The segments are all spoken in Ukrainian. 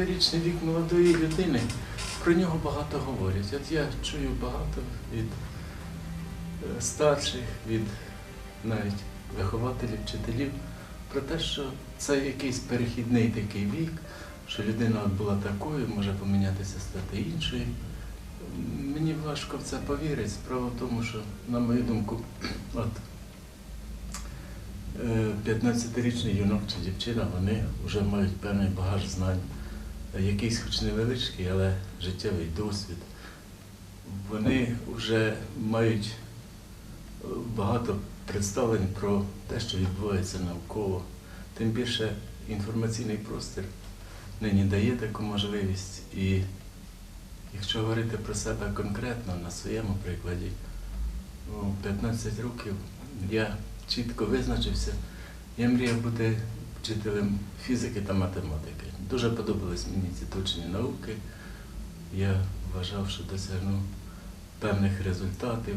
15-річний вік молодої людини, про нього багато говорять. От я чую багато від е, старших, від навіть вихователів, вчителів, про те, що це якийсь перехідний такий вік, що людина була такою, може помінятися, стати іншою. Мені важко в це повірити. Справа в тому, що, на мою думку, от е, 15-річний юнак чи дівчина, вони вже мають певний багаж знань, е, якийсь хоч невеличкий, але життєвий досвід. Вони вже мають е, багато представлень про те, що відбувається навколо. Тим більше інформаційний простір нині дає таку можливість. І якщо говорити про себе конкретно на своєму прикладі, 15 років я чітко визначився, я мріяв бути вчителем фізики та математики. Дуже подобались мені ці точні науки. Я вважав, що досягну певних результатів.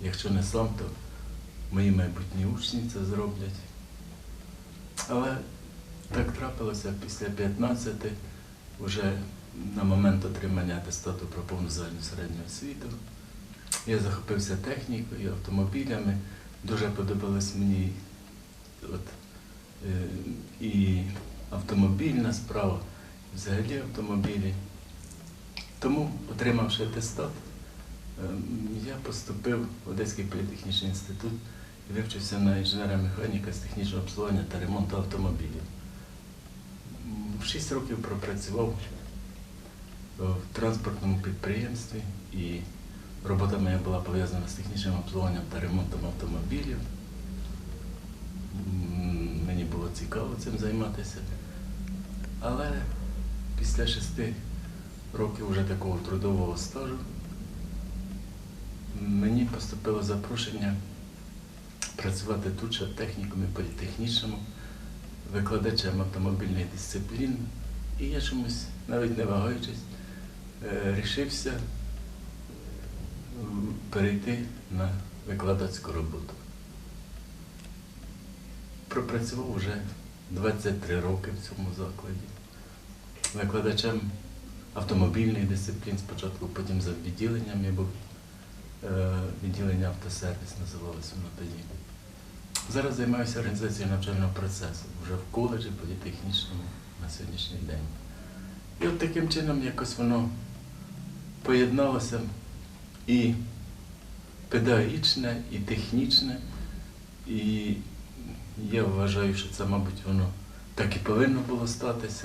Якщо не сам, то мої майбутні учні це зроблять. Але так трапилося після 15, вже на момент отримання атестату про повну загальну середню освіту. Я захопився технікою, автомобілями. Дуже подобалось мені от, е, і автомобільна справа, взагалі автомобілі. Тому, отримавши атестат, ем, я поступив в Одеський політехнічний інститут і вивчився на інженера-механіка з технічного обслуговування та ремонту автомобілів. Шість років пропрацював в транспортному підприємстві і робота моя була пов'язана з технічним обслуговуванням та ремонтом автомобілів. Мені було цікаво цим займатися. Але після шести років вже такого трудового стажу мені поступило запрошення працювати тут ще в технікумі політехнічному, викладачем автомобільних дисциплін. І я чомусь, навіть не вагаючись, е, рішився перейти на викладацьку роботу. Пропрацював вже 23 роки в цьому закладі. Викладачем автомобільних дисциплін спочатку, потім за відділенням я був е, відділення автосервіс називалось воно тоді. Зараз займаюся організацією навчального процесу вже в коледжі політехнічному на сьогоднішній день. І от таким чином якось воно поєдналося і педагогічне, і технічне, і я вважаю, що це, мабуть, воно так і повинно було статися.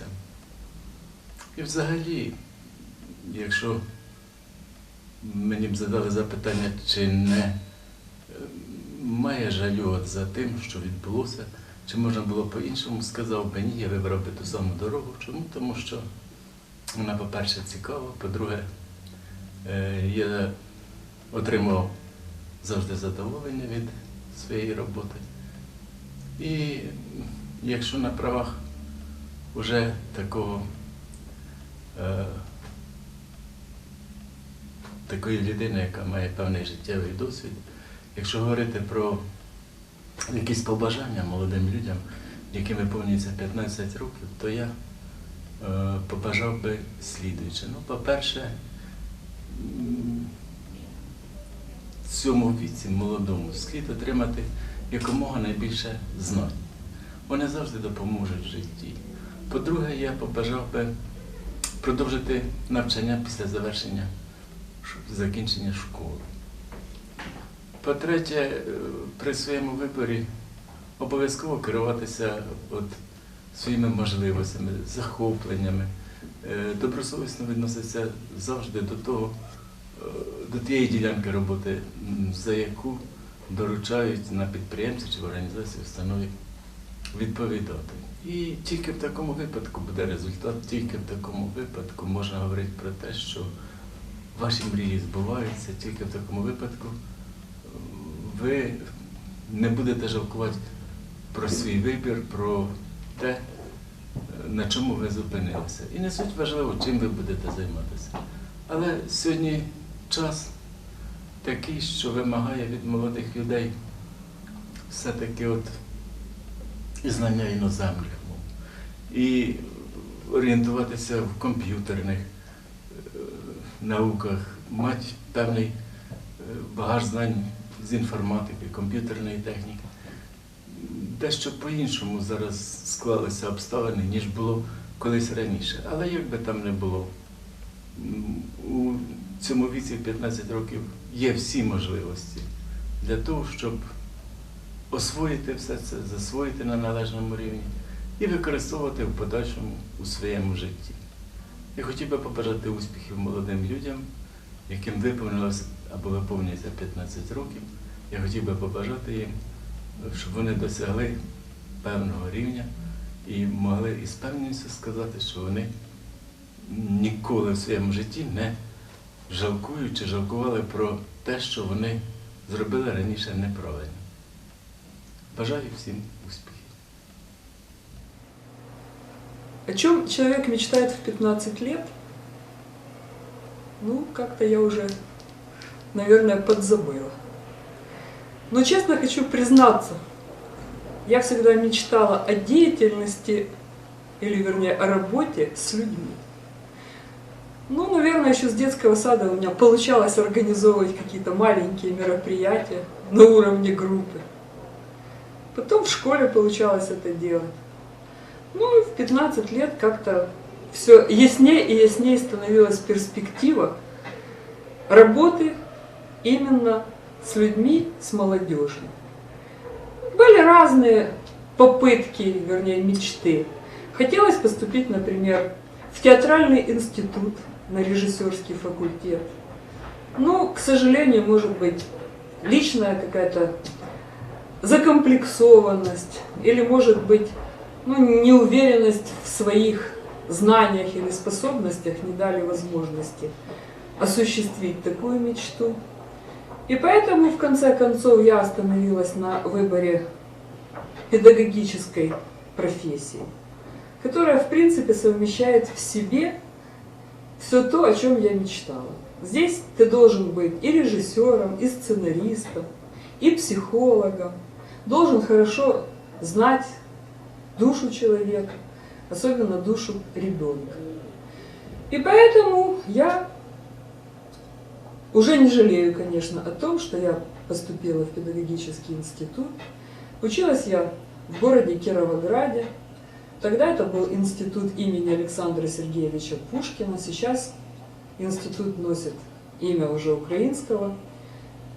І взагалі, якщо мені б задали запитання, чи не е, має жалю за тим, що відбулося, чи можна було по-іншому, сказав би ні, я вибрав би ту саму дорогу. Чому? Тому що вона, по-перше, цікава, по-друге, е, я отримав завжди задоволення від своєї роботи. І якщо на правах уже такого е, такої людини, яка має певний життєвий досвід, якщо говорити про якісь побажання молодим людям, яким виповнюється 15 років, то я е, побажав би слідуюче. Ну, по-перше, в цьому віці молодому слід отримати якомога найбільше знань. Вони завжди допоможуть в житті. По-друге, я побажав би продовжити навчання після завершення закінчення школи. По-третє, е, при своєму виборі обов'язково керуватися от своїми можливостями, захопленнями, Е, добросовісно відноситися завжди до того, е, до тієї ділянки роботи, за яку доручають на підприємстві чи в організації установі відповідати. І тільки в такому випадку буде результат, тільки в такому випадку можна говорити про те, що ваші мрії збуваються, тільки в такому випадку ви не будете жалкувати про свій вибір, про те, е, на чому ви зупинилися. І не суть важливо, чим ви будете займатися. Але сьогодні час такий, що вимагає від молодих людей все-таки от і знання іноземних мов. І орієнтуватися в комп'ютерних е, науках, мати певний е, багаж знань з інформатики, комп'ютерної техніки. Дещо по-іншому зараз склалися обставини, ніж було колись раніше. Але як би там не було, у цьому віці в 15 років є всі можливості для того, щоб освоїти все це, засвоїти на належному рівні і використовувати в подальшому у своєму житті. Я хотів би побажати успіхів молодим людям, яким виповнилося або виповнюється 15 років. Я хотів би побажати їм, щоб вони досягли певного рівня і могли із певністю сказати, що вони ніколи в своєму житті не жалкують чи жалкували про те, що вони зробили раніше неправильно. Бажаю всім успіхів. О чем человек мечтает в 15 лет? Ну, как-то я уже, наверное, подзабыла. Но честно хочу признаться, я всегда мечтала о деятельности, или вернее о работе с людьми. Ну, наверное, еще с детского сада у меня получалось организовывать какие-то маленькие мероприятия на уровне группы. Потом в школе получалось это делать. Ну и в 15 лет как-то все яснее и яснее становилась перспектива работы именно с людьми, с молодежью. Были разные попытки, вернее мечты. Хотелось поступить, например, в театральный институт на режиссерский факультет. Но, к сожалению, может быть, личная какая-то закомплексованность или, может быть, ну, неуверенность в своих знаниях или способностях не дали возможности осуществить такую мечту. И поэтому, в конце концов, я остановилась на выборе педагогической профессии, которая, в принципе, совмещает в себе все то, о чем я мечтала. Здесь ты должен быть и режиссером, и сценаристом, и психологом, должен хорошо знать душу человека, особенно душу ребенка. И поэтому я уже не жалею, конечно, о том, что я поступила в педагогический институт. Училась я в городе Кировограде. Тогда это был институт имени Александра Сергеевича Пушкина. Сейчас институт носит имя уже украинского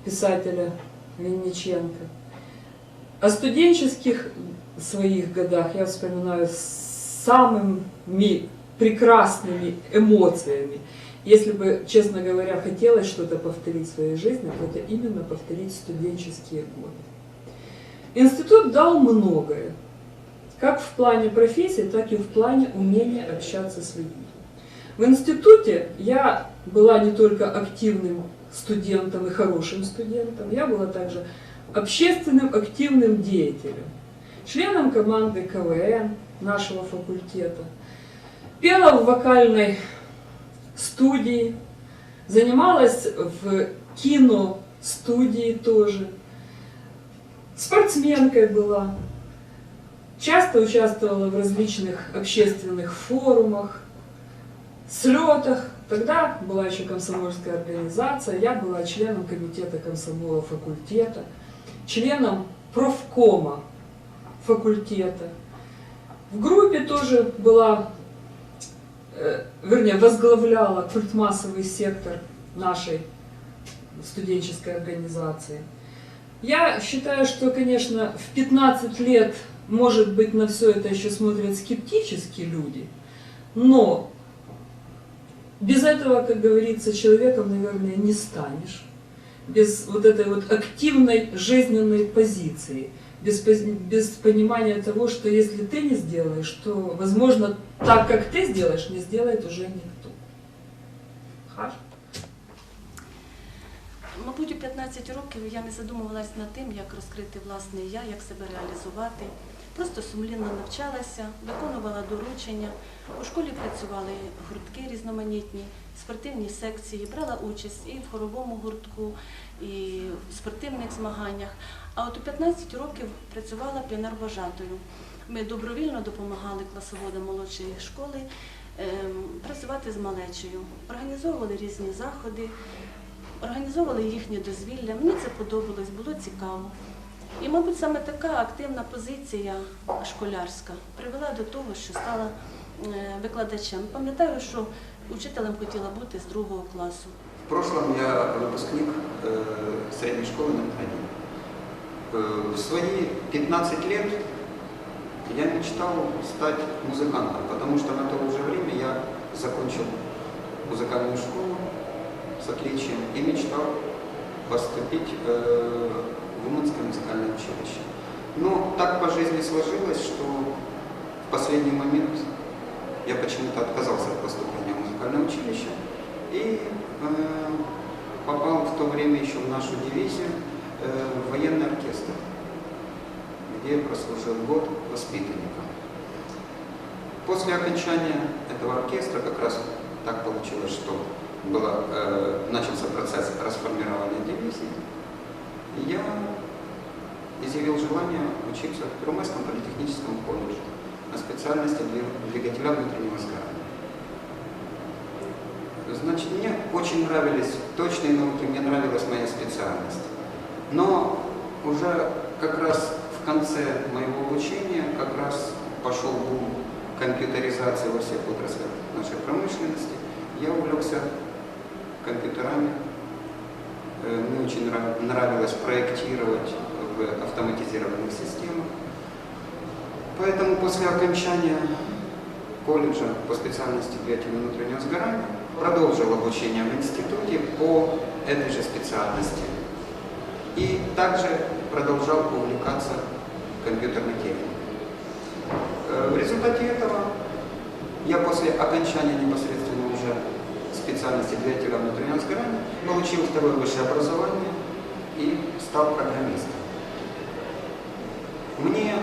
писателя Винниченко. О студенческих своих годах я вспоминаю с самыми прекрасными эмоциями. Если бы, честно говоря, хотелось что-то повторить в своей жизни, то это именно повторить студенческие годы. Институт дал многое, как в плане профессии, так и в плане умения общаться с людьми. В институте я была не только активным студентом и хорошим студентом, я была также общественным активным деятелем, членом команды КВН нашего факультета, пела в вокальной студии, занималась в киностудии тоже, спортсменкой была, часто участвовала в различных общественных форумах, слетах. Тогда была еще комсомольская организация, я была членом комитета комсомола факультета, членом профкома факультета. В группе тоже была, э, вернее, возглавляла культмассовый сектор нашей студенческой организации. Я считаю, что, конечно, в 15 лет, может быть, на все это еще смотрят скептически люди, но без этого, как говорится, человеком, наверное, не станешь. Без вот этой вот активной жизненной позиции, без, пози- без понимания того, что если ты не сделаешь, то, возможно, так, как ты сделаешь, не сделает уже никто. Хорошо? Мабуть, у 15 років я не задумувалась над тим, як розкрити власне я, як себе реалізувати. Просто сумлінно навчалася, виконувала доручення. У школі працювали гуртки різноманітні, спортивні секції, брала участь і в хоровому гуртку, і в спортивних змаганнях. А от у 15 років працювала пленарвожатою. Ми добровільно допомагали класоводам молодшої школи ем, працювати з малечею, організовували різні заходи, організовували їхнє дозвілля. Мені це подобалось, було цікаво. І, мабуть, саме така активна позиція школярська привела до того, що стала викладачем. Пам'ятаю, що учителем хотіла бути з другого класу. В прошлом я выпускник э, средней школы номер один. Э, в свои 15 лет я мечтал стать музыкантом, потому что на то уже время я закончил музыкальную школу с отличием и мечтал поступить э, в Уманское музыкальное училище. Но так по жизни сложилось, что в последний момент я почему-то отказался от поступления в музыкальное училище и э, попал в то время еще в нашу дивизию э, в военный оркестр, где я прослужил год воспитанником. После окончания этого оркестра как раз так получилось, что было, э, начался процесс расформирования дивизии, я изъявил желание учиться в Первомайском политехническом колледже на специальности двиг- двигателя внутреннего сгорания. Значит, мне очень нравились точные науки, мне нравилась моя специальность. Но уже как раз в конце моего обучения как раз пошел бум компьютеризации во всех отраслях нашей промышленности. Я увлекся компьютерами. Э, Мне очень нрав- нравилось проектировать в автоматизированных системах. Поэтому после окончания колледжа по специальности двигателя внутреннего сгорания продолжил обучение в институте по этой же специальности. И также продолжал увлекаться компьютерной техникой. Э, В результате этого я после окончания непосредственно уже специальности двигателя внутреннего сгорания получил второе высшее образование и стал программистом. Мне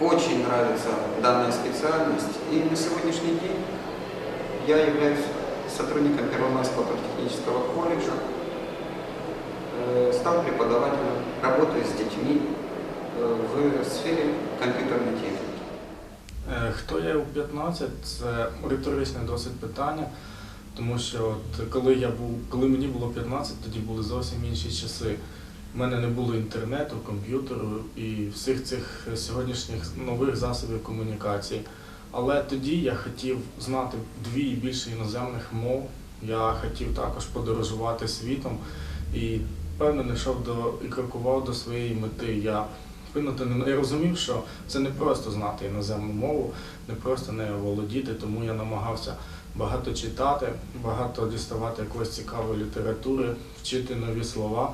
очень нравится данная специальность, и на сегодняшний день я являюсь сотрудником Первомайского политехнического колледжа, э, стал преподавателем, работаю с детьми э, в сфере компьютерной техники. Е, Хто я у 15? Це риторичне досить питання, тому що от коли я був, коли мені було 15, тоді були зовсім інші часи. У мене не було інтернету, комп'ютеру і всіх цих сьогоднішніх нових засобів комунікації. Але тоді я хотів знати дві і більше іноземних мов. Я хотів також подорожувати світом і певно не йшов до і крокував до своєї мети. Я я розумів, що це не просто знати іноземну мову, не просто нею володіти, тому я намагався багато читати, багато діставати якоїсь цікавої літератури, вчити нові слова.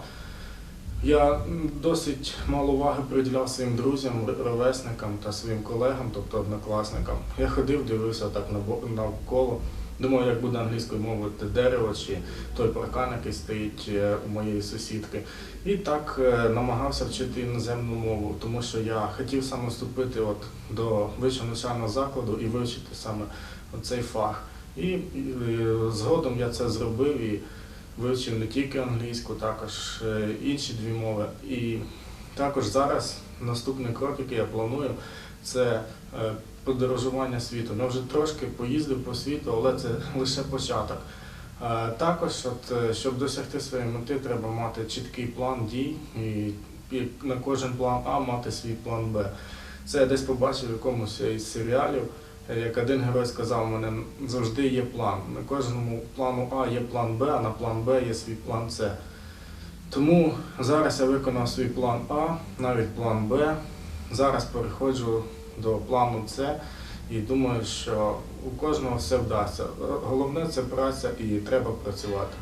Я досить мало уваги приділяв своїм друзям, ровесникам та своїм колегам, тобто однокласникам. Я ходив, дивився так навколо. Думав, як буде англійською мовою дерево чи той паркан, який стоїть е, у моєї сусідки. І так е, намагався вчити іноземну мову, тому що я хотів саме вступити от до вищого навчального закладу і вивчити саме цей фах. І згодом я це зробив і вивчив не тільки англійську, також е, інші дві мови. І також зараз наступний крок, який я планую, це е, подорожування світом. Я вже трошки поїздив по світу, але це лише початок. Е, Також, от, щоб досягти своєї мети, треба мати чіткий план дій і, на кожен план А мати свій план Б. Це я десь побачив в якомусь із серіалів, як один герой сказав, мене завжди є план. На кожному плану А є план Б, а на план Б є свій план С. Тому зараз я виконав свій план А, навіть план Б. Зараз переходжу до плану С і думаю, що у кожного все вдасться. Головне це праця і треба працювати.